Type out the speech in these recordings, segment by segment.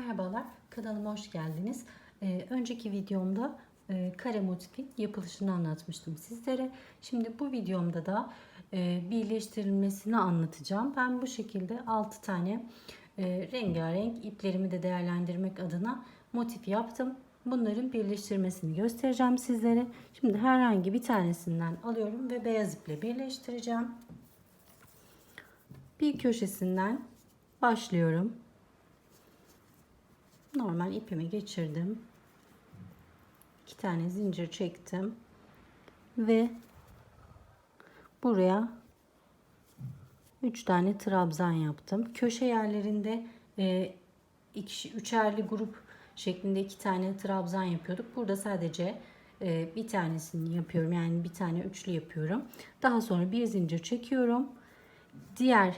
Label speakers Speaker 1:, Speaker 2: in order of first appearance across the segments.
Speaker 1: Merhabalar, kanalıma hoş geldiniz. Ee, önceki videomda e, kare motifin yapılışını anlatmıştım sizlere. Şimdi bu videomda da e, birleştirilmesini anlatacağım. Ben bu şekilde 6 tane e, rengarenk iplerimi de değerlendirmek adına motif yaptım. Bunların birleştirmesini göstereceğim sizlere. Şimdi herhangi bir tanesinden alıyorum ve beyaz iple birleştireceğim. Bir köşesinden başlıyorum. Normal ipimi geçirdim. İki tane zincir çektim. Ve buraya üç tane trabzan yaptım. Köşe yerlerinde e, iki, üçerli grup şeklinde iki tane trabzan yapıyorduk. Burada sadece e, bir tanesini yapıyorum. Yani bir tane üçlü yapıyorum. Daha sonra bir zincir çekiyorum. Diğer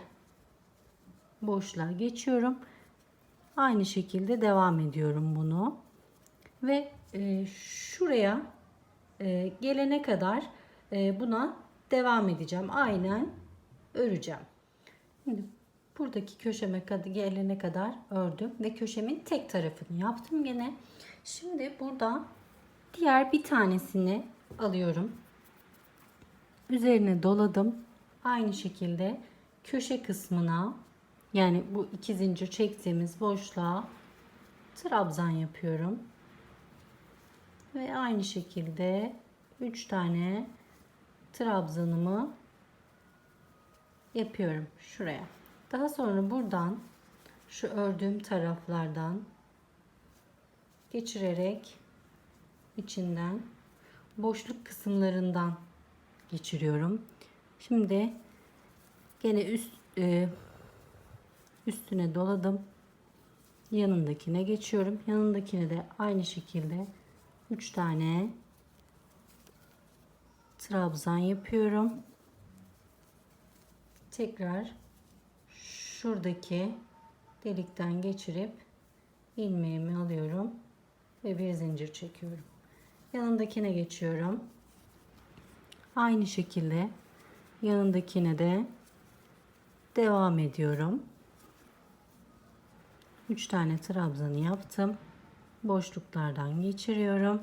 Speaker 1: boşluğa geçiyorum. Aynı şekilde devam ediyorum bunu. Ve e, şuraya e, gelene kadar e, buna devam edeceğim. Aynen öreceğim. Şimdi buradaki köşeme kadar gelene kadar ördüm ve köşemin tek tarafını yaptım gene. Şimdi burada diğer bir tanesini alıyorum. Üzerine doladım. Aynı şekilde köşe kısmına yani bu iki zincir çektiğimiz boşluğa trabzan yapıyorum. Ve aynı şekilde 3 tane trabzanımı yapıyorum şuraya. Daha sonra buradan şu ördüğüm taraflardan geçirerek içinden boşluk kısımlarından geçiriyorum. Şimdi gene üst e, üstüne doladım. Yanındakine geçiyorum. Yanındakine de aynı şekilde 3 tane trabzan yapıyorum. Tekrar şuradaki delikten geçirip ilmeğimi alıyorum ve bir zincir çekiyorum. Yanındakine geçiyorum. Aynı şekilde yanındakine de devam ediyorum. 3 tane trabzanı yaptım. Boşluklardan geçiriyorum.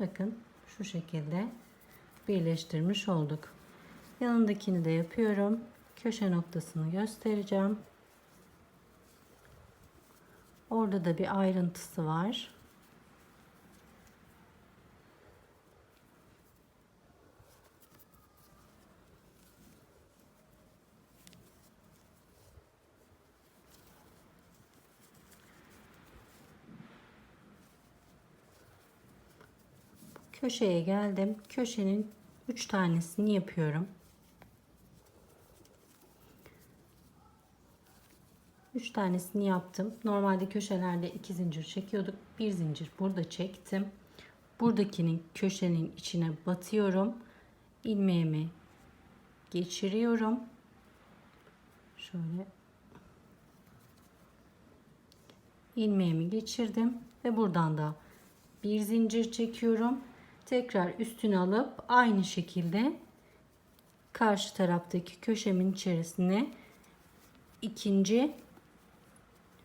Speaker 1: Bakın şu şekilde birleştirmiş olduk. Yanındakini de yapıyorum. Köşe noktasını göstereceğim. Orada da bir ayrıntısı var. Köşeye geldim. Köşenin 3 tanesini yapıyorum. 3 tanesini yaptım. Normalde köşelerde 2 zincir çekiyorduk. Bir zincir burada çektim. Buradakinin köşenin içine batıyorum. ilmeğimi geçiriyorum. Şöyle ilmeğimi geçirdim ve buradan da bir zincir çekiyorum tekrar üstüne alıp aynı şekilde karşı taraftaki köşemin içerisine ikinci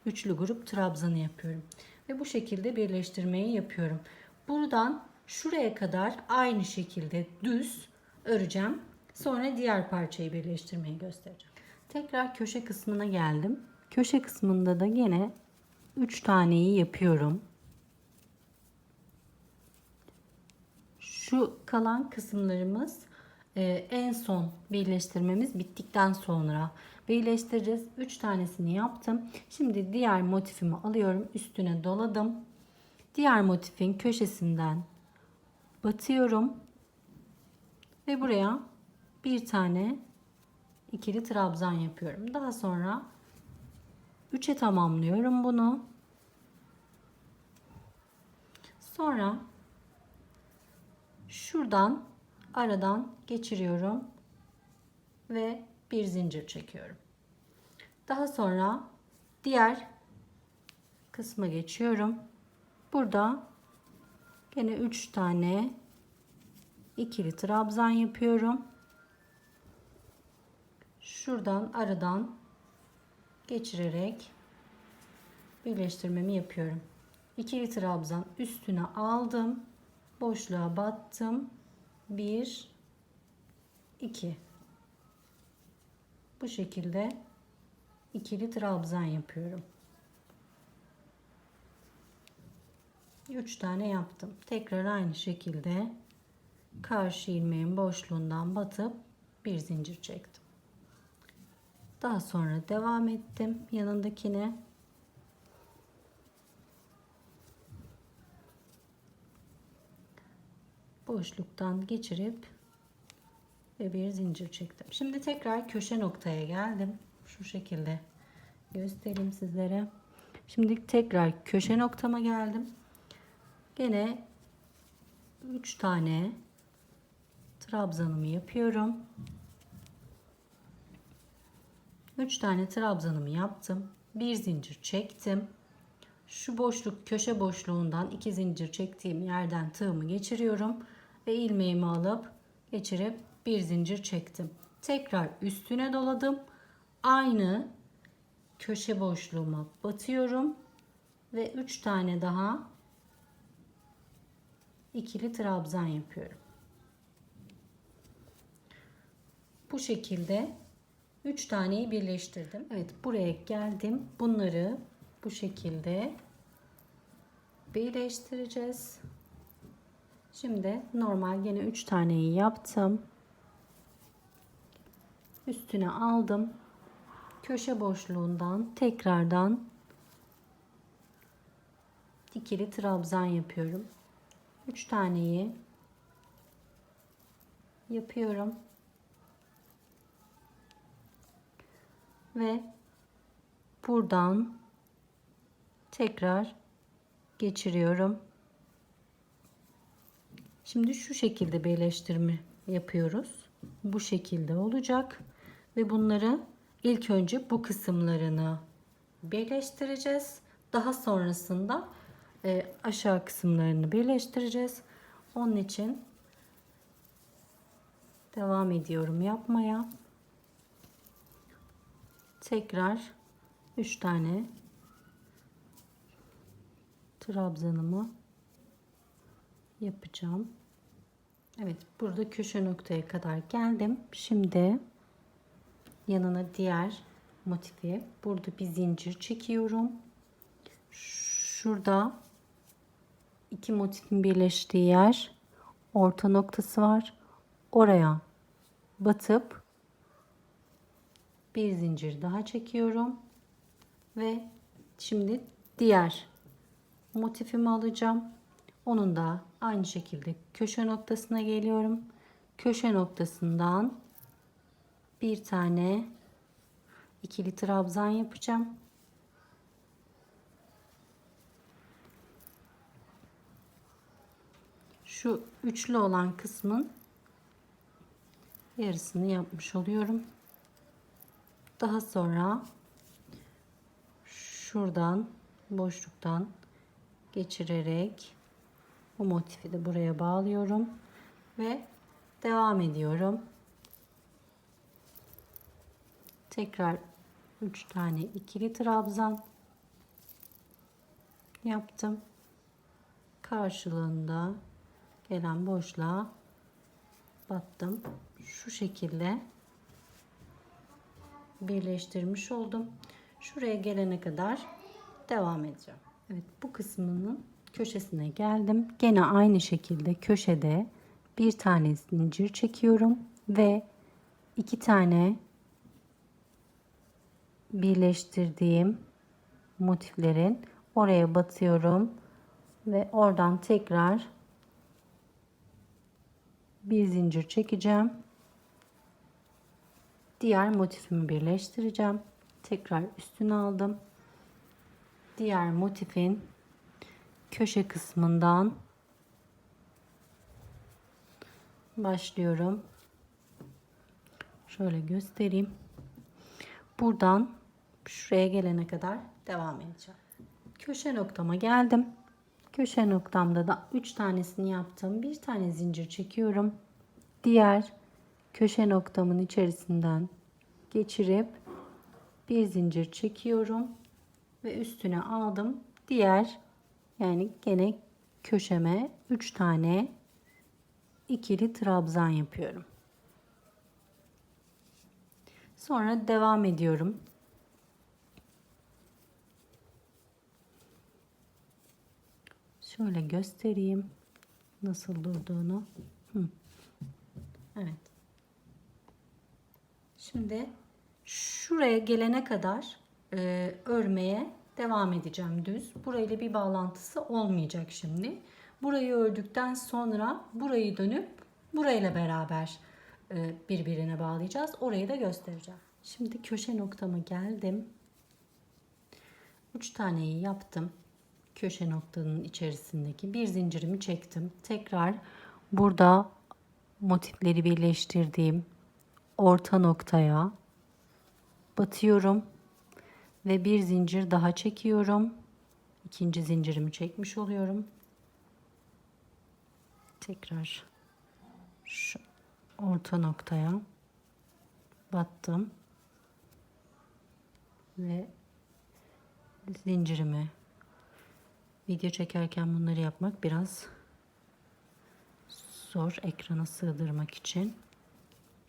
Speaker 1: üçlü grup trabzanı yapıyorum. Ve bu şekilde birleştirmeyi yapıyorum. Buradan şuraya kadar aynı şekilde düz öreceğim. Sonra diğer parçayı birleştirmeyi göstereceğim. Tekrar köşe kısmına geldim. Köşe kısmında da yine 3 taneyi yapıyorum. Şu kalan kısımlarımız e, en son birleştirmemiz bittikten sonra birleştireceğiz. 3 tanesini yaptım. Şimdi diğer motifimi alıyorum. Üstüne doladım. Diğer motifin köşesinden batıyorum. Ve buraya bir tane ikili trabzan yapıyorum. Daha sonra 3'e tamamlıyorum bunu. Sonra şuradan aradan geçiriyorum ve bir zincir çekiyorum. Daha sonra diğer kısma geçiyorum. Burada yine 3 tane ikili trabzan yapıyorum. Şuradan aradan geçirerek birleştirmemi yapıyorum. İkili trabzan üstüne aldım. Boşluğa battım. 1 2 Bu şekilde ikili trabzan yapıyorum. 3 tane yaptım. Tekrar aynı şekilde karşı ilmeğin boşluğundan batıp bir zincir çektim. Daha sonra devam ettim yanındakine. Boşluktan geçirip ve bir zincir çektim. Şimdi tekrar köşe noktaya geldim. Şu şekilde göstereyim sizlere. Şimdi tekrar köşe noktama geldim. Gene 3 tane trabzanımı yapıyorum. 3 tane trabzanımı yaptım. Bir zincir çektim. Şu boşluk köşe boşluğundan iki zincir çektiğim yerden tığımı geçiriyorum ve ilmeğimi alıp geçirip bir zincir çektim. Tekrar üstüne doladım. Aynı köşe boşluğuma batıyorum ve 3 tane daha ikili trabzan yapıyorum. Bu şekilde 3 taneyi birleştirdim. Evet buraya geldim. Bunları bu şekilde birleştireceğiz. Şimdi normal yine 3 taneyi yaptım. Üstüne aldım. Köşe boşluğundan tekrardan dikili trabzan yapıyorum. 3 taneyi yapıyorum. Ve buradan tekrar geçiriyorum. Şimdi şu şekilde birleştirme yapıyoruz. Bu şekilde olacak ve bunları ilk önce bu kısımlarını birleştireceğiz. Daha sonrasında e, aşağı kısımlarını birleştireceğiz. Onun için devam ediyorum yapmaya. Tekrar 3 tane trabzanımı yapacağım. Evet burada köşe noktaya kadar geldim. Şimdi yanına diğer motifi burada bir zincir çekiyorum. Şurada iki motifin birleştiği yer orta noktası var. Oraya batıp bir zincir daha çekiyorum ve şimdi diğer motifimi alacağım. Onun da aynı şekilde köşe noktasına geliyorum. Köşe noktasından bir tane ikili trabzan yapacağım. Şu üçlü olan kısmın yarısını yapmış oluyorum. Daha sonra şuradan boşluktan geçirerek bu motifi de buraya bağlıyorum ve devam ediyorum. Tekrar 3 tane ikili trabzan yaptım. Karşılığında gelen boşluğa battım. Şu şekilde birleştirmiş oldum. Şuraya gelene kadar devam edeceğim. Evet bu kısmının köşesine geldim. Gene aynı şekilde köşede bir tane zincir çekiyorum ve iki tane birleştirdiğim motiflerin oraya batıyorum ve oradan tekrar bir zincir çekeceğim. Diğer motifimi birleştireceğim. Tekrar üstüne aldım. Diğer motifin köşe kısmından başlıyorum. Şöyle göstereyim. Buradan şuraya gelene kadar devam edeceğim. Köşe noktama geldim. Köşe noktamda da 3 tanesini yaptım. Bir tane zincir çekiyorum. Diğer köşe noktamın içerisinden geçirip bir zincir çekiyorum ve üstüne aldım. Diğer yani gene köşeme 3 tane ikili trabzan yapıyorum. Sonra devam ediyorum. Şöyle göstereyim nasıl durduğunu. Hı. Evet. Şimdi şuraya gelene kadar e, örmeye devam edeceğim düz. Burayla bir bağlantısı olmayacak şimdi. Burayı ördükten sonra burayı dönüp burayla beraber e, birbirine bağlayacağız. Orayı da göstereceğim. Şimdi köşe noktama geldim. 3 taneyi yaptım. Köşe noktanın içerisindeki bir zincirimi çektim. Tekrar burada motifleri birleştirdiğim orta noktaya batıyorum ve bir zincir daha çekiyorum. İkinci zincirimi çekmiş oluyorum. Tekrar şu orta noktaya battım ve zincirimi video çekerken bunları yapmak biraz zor ekrana sığdırmak için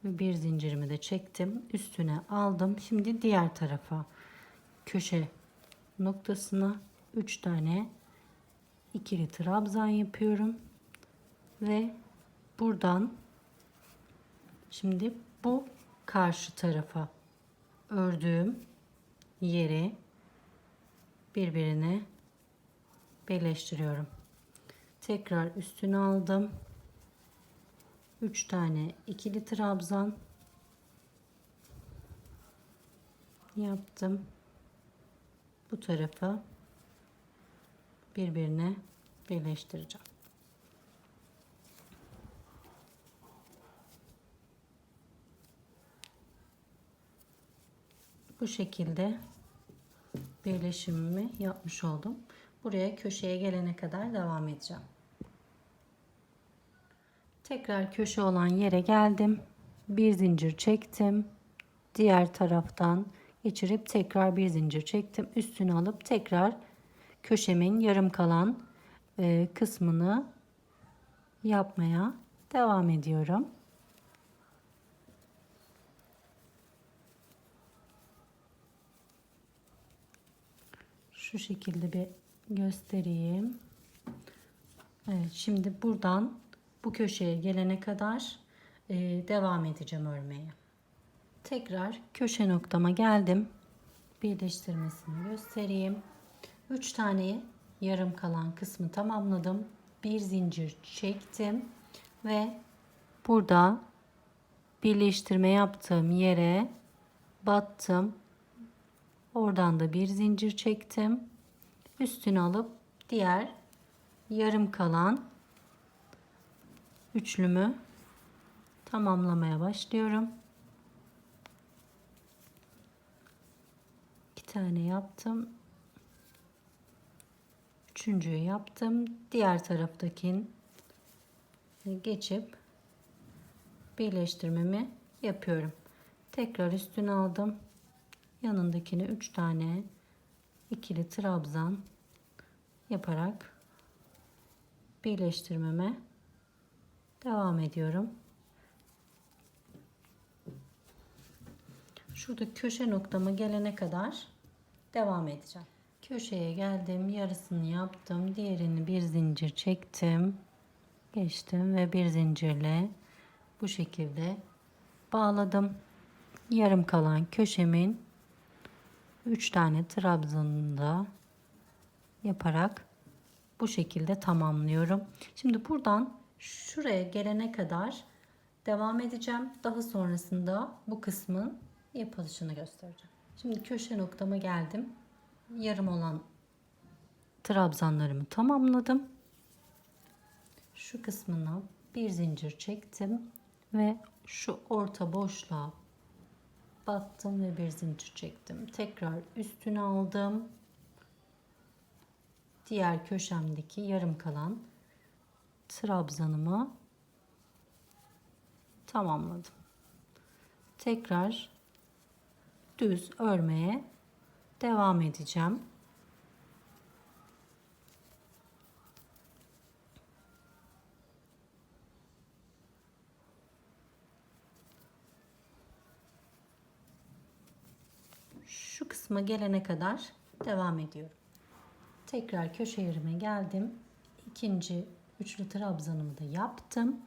Speaker 1: bir zincirimi de çektim üstüne aldım şimdi diğer tarafa köşe noktasına 3 tane ikili trabzan yapıyorum ve buradan şimdi bu karşı tarafa ördüğüm yeri birbirine birleştiriyorum. Tekrar üstüne aldım. 3 tane ikili trabzan yaptım. Bu tarafa birbirine birleştireceğim. Bu şekilde birleşimimi yapmış oldum. Buraya köşeye gelene kadar devam edeceğim. Tekrar köşe olan yere geldim. Bir zincir çektim. Diğer taraftan geçirip tekrar bir zincir çektim. Üstünü alıp tekrar köşemin yarım kalan e, kısmını yapmaya devam ediyorum. Şu şekilde bir göstereyim. Evet şimdi buradan bu köşeye gelene kadar e, devam edeceğim örmeye. Tekrar köşe noktama geldim. Birleştirmesini göstereyim. 3 tane yarım kalan kısmı tamamladım. Bir zincir çektim ve burada birleştirme yaptığım yere battım. Oradan da bir zincir çektim. Üstünü alıp diğer yarım kalan üçlümü tamamlamaya başlıyorum. Tane yaptım. Üçüncüyü yaptım. Diğer taraftakin geçip birleştirmemi yapıyorum. Tekrar üstüne aldım. Yanındakini 3 tane ikili trabzan yaparak birleştirmeme devam ediyorum. Şurada köşe noktama gelene kadar devam edeceğim. Köşeye geldim, yarısını yaptım, diğerini bir zincir çektim, geçtim ve bir zincirle bu şekilde bağladım. Yarım kalan köşemin 3 tane trabzanını da yaparak bu şekilde tamamlıyorum. Şimdi buradan şuraya gelene kadar devam edeceğim. Daha sonrasında bu kısmın yapılışını göstereceğim. Şimdi köşe noktama geldim. Yarım olan trabzanlarımı tamamladım. Şu kısmına bir zincir çektim ve şu orta boşluğa battım ve bir zincir çektim. Tekrar üstüne aldım. Diğer köşemdeki yarım kalan trabzanımı tamamladım. Tekrar düz örmeye devam edeceğim. Şu kısma gelene kadar devam ediyorum. Tekrar köşe yerime geldim. İkinci üçlü trabzanımı da yaptım.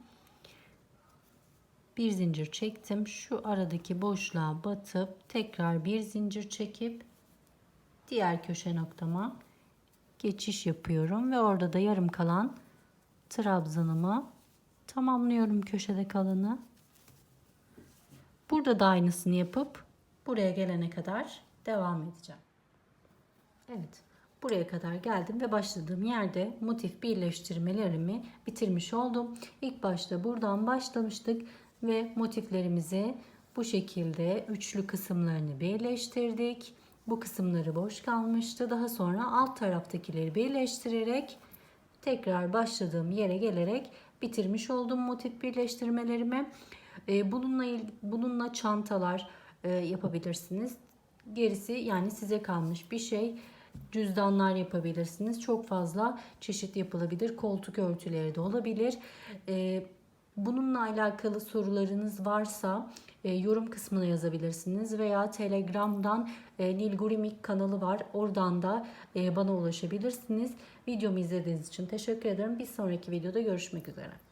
Speaker 1: Bir zincir çektim. Şu aradaki boşluğa batıp tekrar bir zincir çekip diğer köşe noktama geçiş yapıyorum ve orada da yarım kalan trabzanımı tamamlıyorum köşede kalanı. Burada da aynısını yapıp buraya gelene kadar devam edeceğim. Evet. Buraya kadar geldim ve başladığım yerde motif birleştirmelerimi bitirmiş oldum. İlk başta buradan başlamıştık ve motiflerimizi bu şekilde üçlü kısımlarını birleştirdik. Bu kısımları boş kalmıştı. Daha sonra alt taraftakileri birleştirerek tekrar başladığım yere gelerek bitirmiş oldum motif birleştirmelerimi. Ee, Bununla bununla çantalar e, yapabilirsiniz. Gerisi yani size kalmış bir şey. Cüzdanlar yapabilirsiniz. Çok fazla çeşit yapılabilir. Koltuk örtüleri de olabilir. Ee, Bununla alakalı sorularınız varsa e, yorum kısmına yazabilirsiniz veya Telegram'dan e, Nilgurimik kanalı var. Oradan da e, bana ulaşabilirsiniz. Videomu izlediğiniz için teşekkür ederim. Bir sonraki videoda görüşmek üzere.